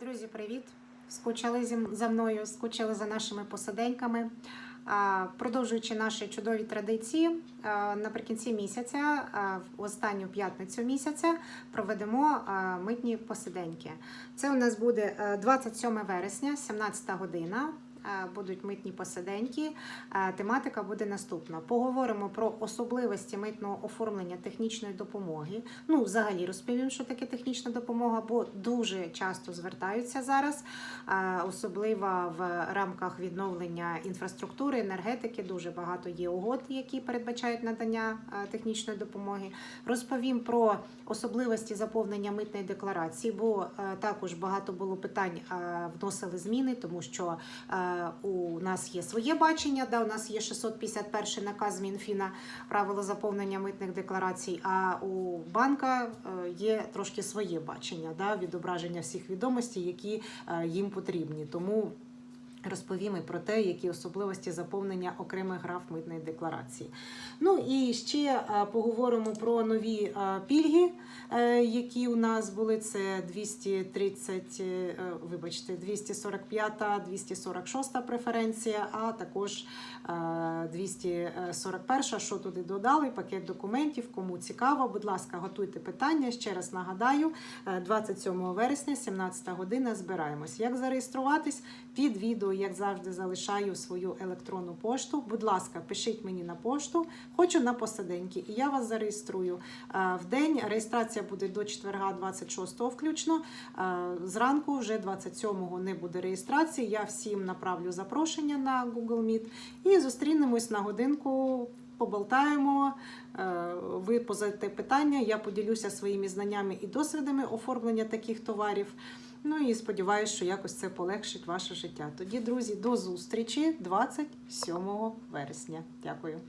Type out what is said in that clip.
Друзі, привіт! Скучали за мною, скучили за нашими посиденьками. Продовжуючи наші чудові традиції, наприкінці місяця, в останню п'ятницю місяця, проведемо митні посиденьки. Це у нас буде е, 27 вересня, 17 година. Будуть митні посиденьки. Тематика буде наступна. Поговоримо про особливості митного оформлення технічної допомоги. Ну, взагалі розповім, що таке технічна допомога, бо дуже часто звертаються зараз, особливо в рамках відновлення інфраструктури, енергетики. Дуже багато є угод, які передбачають надання технічної допомоги. Розповім про особливості заповнення митної декларації, бо е, також багато було питань, вносили зміни, тому що е, у нас є своє бачення, да, у нас є 651 наказ Мінфіна правила заповнення митних декларацій, а у банка е, є трошки своє бачення, да, відображення всіх відомостей, які е, їм потрібні. Тому розповім і про те, які особливості заповнення окремих граф митної декларації. Ну і ще е, поговоримо про нові е, пільги, е, які у нас були. Це 230, е, вибачте, 245, 246 преференція, а також е, 241, що туди додали, пакет документів. Кому цікаво, будь ласка, готуйте питання. Ще раз нагадаю, е, 27 вересня, 17 година, збираємось. Як зареєструватись? Під відео, як завжди, залишаю свою електронну пошту. Будь ласка, пишіть мені на пошту, хочу на посаденьки, і я вас зареєструю. Е, В день реєстрація буде до четверга, 26 включно. Е, Зранку, вже 27-го не буде реєстрації. Я всім направлю запрошення на Google Meet і зустрінемось на годинку. Поболтаємо, е, ви позадаєте питання, я поділюся своїми знаннями і досвідами оформлення таких товарів. Ну і сподіваюся, що якось це полегшить ваше життя. Тоді, друзі, до зустрічі 27 вересня. Дякую.